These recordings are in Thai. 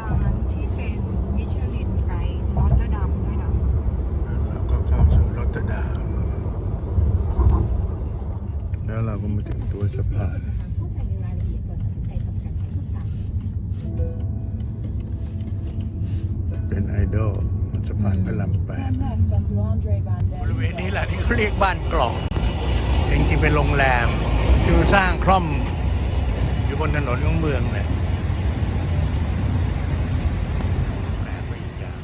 ร้านที่เป็นมิชลินไกด์รอตเตอร์ดัมด้วยนะแล้วก็เข้าสู่รอตเตอร์ดัมแล้วเราก็มาถึงตัวสะพานเข้าใจในรายละเอียดก่อนตัดสินใจทำการให้ทุกตามเป็นไอดอลสะพานพระรามแปด Turn left onto Andre Van บริ Der เวณนี้แหละที่เขาเรียกบ้านกล่องจริงๆเป็นโรงแรมที่มันสร้างคล่อมอยู่บนถนนของเมืองเลยแปลกไปอีกอย่าง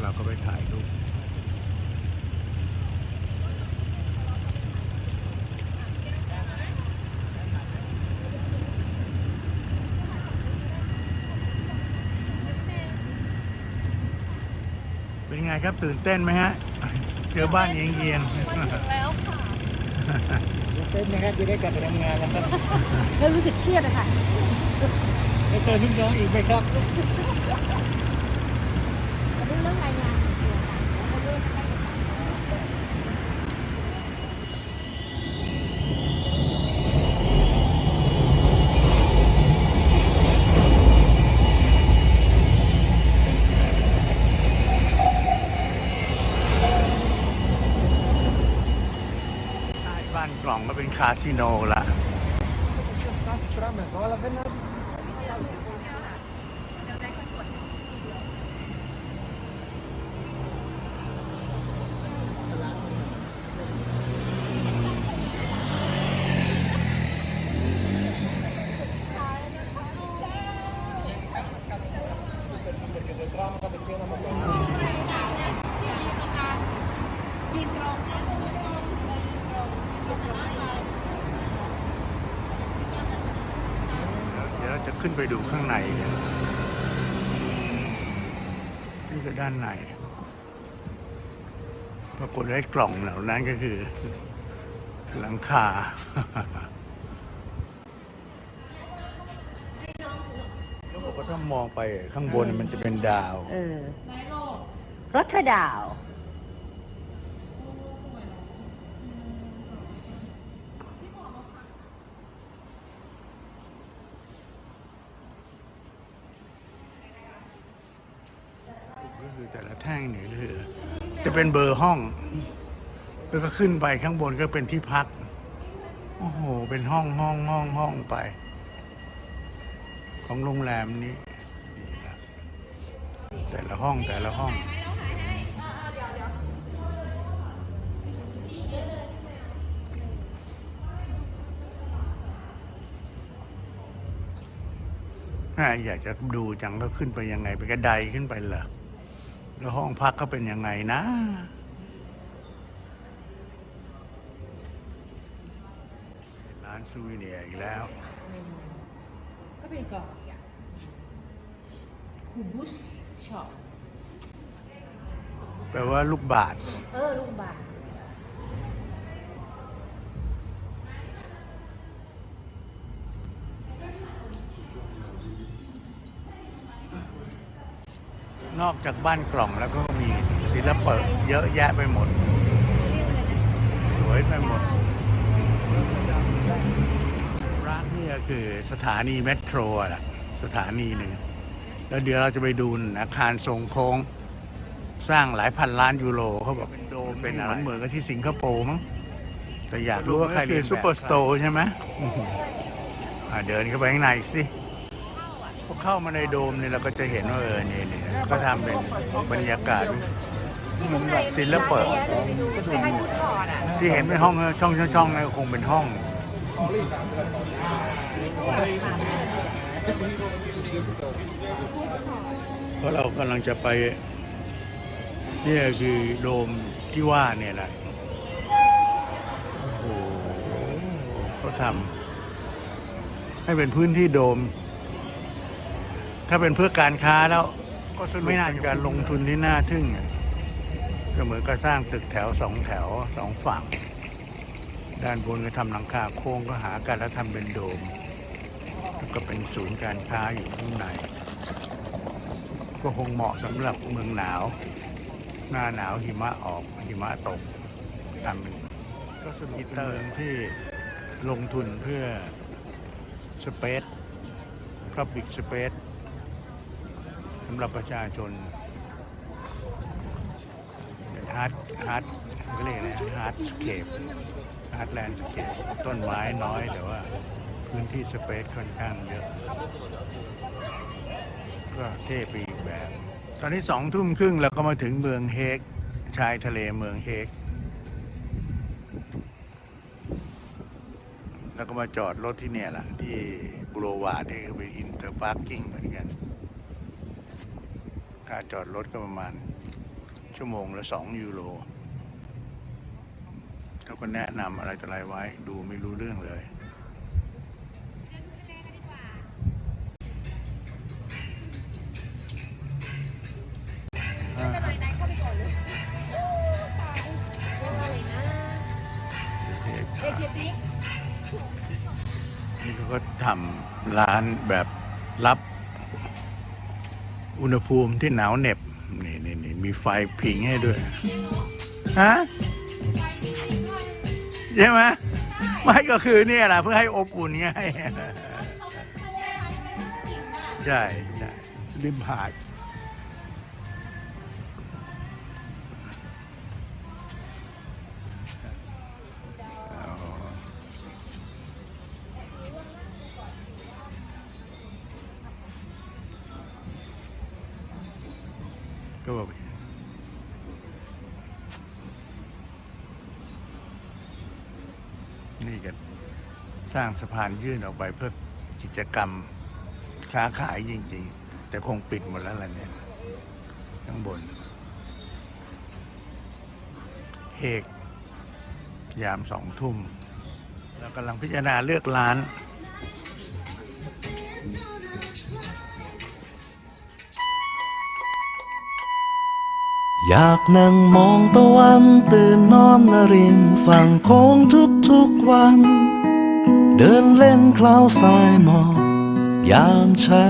เรา ก็ไปถ่ายรูปเป็นไงครับตื่นเต้นไหมฮะเจอบ้านเอียงๆเต้นนะครับจะได้กลับไปทำงานแล้วครับแล้วรู้สึกเครียดอะค่ะได้เจอลูกน้องอีกไหมครับ แต่เรื่องรายงานของตัวค่ะแล้วก็เรื่องให้ ใช่บ้านกล่องก็เป็น คาสิโนละ ขึ้นไปดูข้างในเนี่ยนี่คือด้านในปรากฏไอ้กล่องเหล่านั้นก็คือ หลังคา แล้วบอกว่าถ้ามองไปข้างบนมันจะเป็นดาว เออรถดาว ก็คือแต่ละแท่งเนี่ยก็คือ จะเป็นเบอร์ห้อง แล้วก็ขึ้นไปข้างบนก็เป็นที่พัก โอ้โห เป็นห้องห้องห้องห้องไป ของโรงแรมนี้ แต่ละห้องแต่ละห้อง อยากจะดูจังก็ขึ้นไปยังไง ไปกระไดขึ้นไปเหรอ แล้วห้องพักก็เป็นยังไงนะ ร้านซูวิเนียร์อีกแล้ว ก็เป็นกล่องอะคูบุสช็อปแปลว่าลูกบาท เออ ลูกบาท นอกจากบ้านกล่องแล้วก็มีศิลปะเยอะแยะไปหมด สวยไปหมดร้านนี่ก็คือสถานีเมโทรอะล่ะสถานีหนึ่งแล้วเดี๋ยวเราจะไปดูอาคารทรงโค้ง สร้างหลายพันล้านยูโรเขาบอกเป็นโดมเป็นอะไรเหมือนกับที่สิงคโปร์มั้งแต่อยากรู้ว่าใครเรียนซูเปอร์สโตร์ใช่ไหมอะเดินเข้าไปข้างในสิพอเข้ามาในโดมเนี่ยเราก็จะเห็นว่าเออเนี่ยเนี่ย ก็ทำเป็นบรรยากาศเหมือนแบบศิลปะที่เห็นเป็นห้องช่องช่องช่องๆนั่นก็คงเป็นห้องเพราะเรากำลังจะไปเนี่ยคือโดมที่ว่าเนี่ยแหละโอ้โหเขาทำให้เป็นพื้นที่โดม ถ้าเป็นเพื่อการค้าแล้ว ก็สนุกไม่น่าจะการลงทุนที่น่าทึ่งอะก็เหมือนกับสร้างตึกแถวสองแถวสองฝั่ง ด้านบนก็ทำหลังคาโค้งก็หากันแล้วทำเป็นโดม แล้วก็เป็นศูนย์การค้าอยู่ข้างใน ก็คงเหมาะสำหรับเมืองหนาว หน้าหนาวหิมะออกหิมะตกทำเป็นก็สนุกเตอร์ที่ลงทุนเพื่อสเปซ Public Space สำหรับประชาชนเป็นฮาร์ดฮาร์ดก็เรียกอะไฮาร์ดสเคปฮาร์ดแลนด์สเคปต้นไม้น้อยแต่ว่าพื้นที่สเปซค่อนข้างเยอะ ก็เท่ปีแบบ ตอนนี้สองทุ่มครึ่งเราก็มาถึงเมืองเฮก ชายทะเลเมืองเฮก แล้วก็มาจอดรถที่เนี่ยแหละที่บูโรวาร์ดนี่เป็นอินเตอร์พาร์กิ้งเหมือน ค่าจอดรถก็ประมาณ ชั่วโมงละสองยูโรเขาก็แนะนำอะไรต่ออะไรไว้ ดูไม่รู้เรื่องเลยเอเชียติ๊กนี่เขาก็ทำร้านแบบรับ อุณหภูมิที่หนาวเหน็บ นี่นี่นี่มีไฟผิงให้ด้วย ฮะ ใช่ไหมไม่ก็คือเนี่ยแหละเพื่อให้อบอุ่นไง ใช่ใช่ริมหาด ก็บอกนี่กันสร้างสะพานยื่นออกไปเพื่อกิจกรรมค้าขายจริงๆ แต่คงปิดหมดแล้วล่ะเนี่ย ข้างบน เฮกยามสองทุ่มแล้วกำลังพิจารณาเลือกร้าน อยากนั่งมองตะวันตื่นนอนนรินฝั่งโค้งทุกๆวัน เดินเล่นคลาวทรายหมอกยามเช้า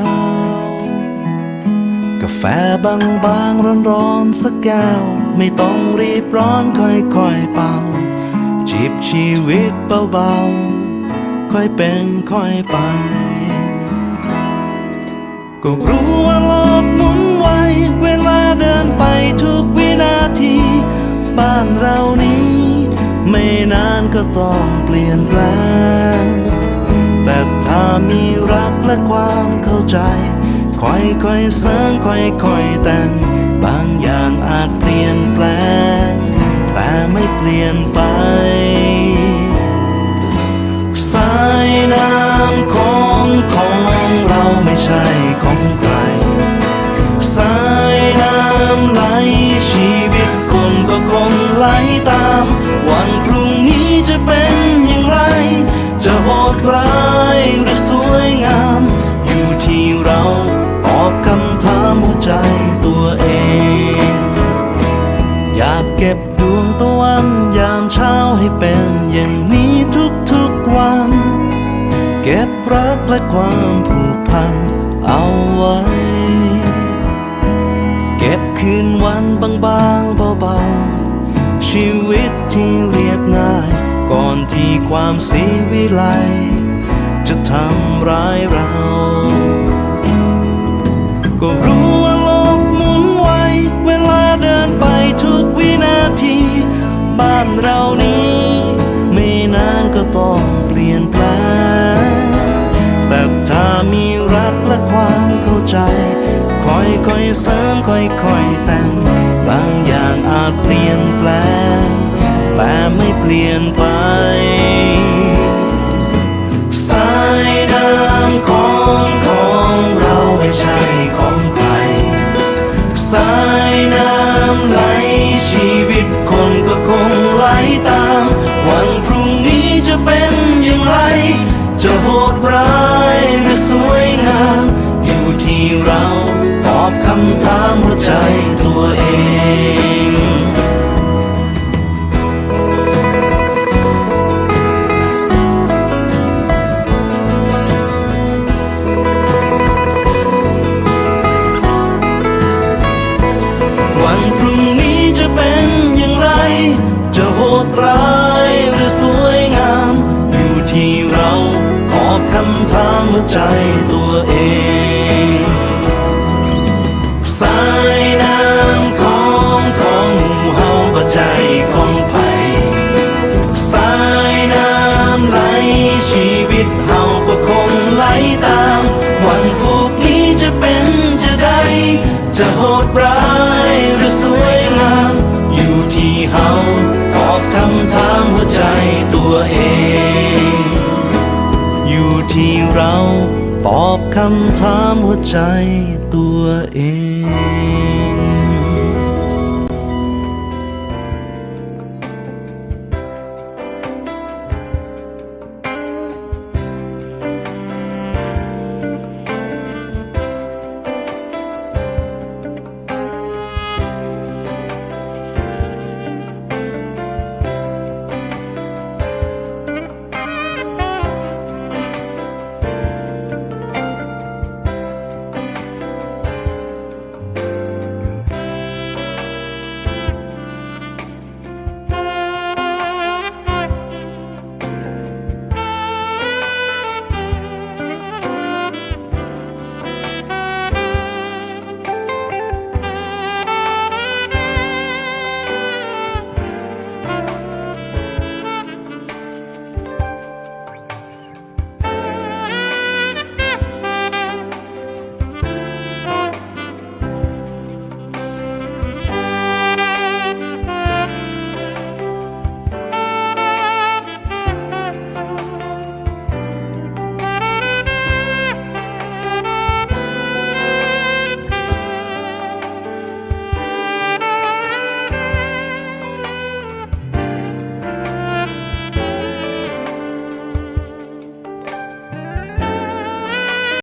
กาแฟบางบางร้อนร้อนๆสักแก้ว ไม่ต้องรีบร้อนค่อยๆเป่า จีบชีวิตเบาๆ ค่อยเป็นค่อยไป ก็รู้ ทีบ้านเรานี้ ไม่นานก็ต้องเปลี่ยนแปลง แต่ถ้ามีรักและความเข้าใจ ค่อยๆเสริมค่อยๆแต่ง บางอย่างอาจเปลี่ยนแปลง แต่ไม่เปลี่ยนไป ที่เราตอบคำถามหัวใจตัวเอง อยากเก็บดวงตะวันยามเช้าให้เป็นอย่างนี้ทุกๆวัน เก็บรักและความผูกพันเอาไว้ เก็บคืนวันบางๆเบาๆ ชีวิตที่เรียบง่าย ก่อนที่ความสีวิไลจะทำร้ายเรา ก็รู้ว่าโลกหมุนไว เวลาเดินไปทุกวินาที บ้านเรานี้ ไม่นานก็ต้องเปลี่ยนแปลง แต่ถ้ามีรักและความเข้าใจ ค่อยๆเสริมค่อยๆแต่ง บางอย่างอาจเปลี่ยนแปลง แต่ไม่เปลี่ยนไป วยงาม อยู่ที่เราตอบคำถามหัวใจตัวเอง ใจตัว อบคำถามหัวใจตัวเอง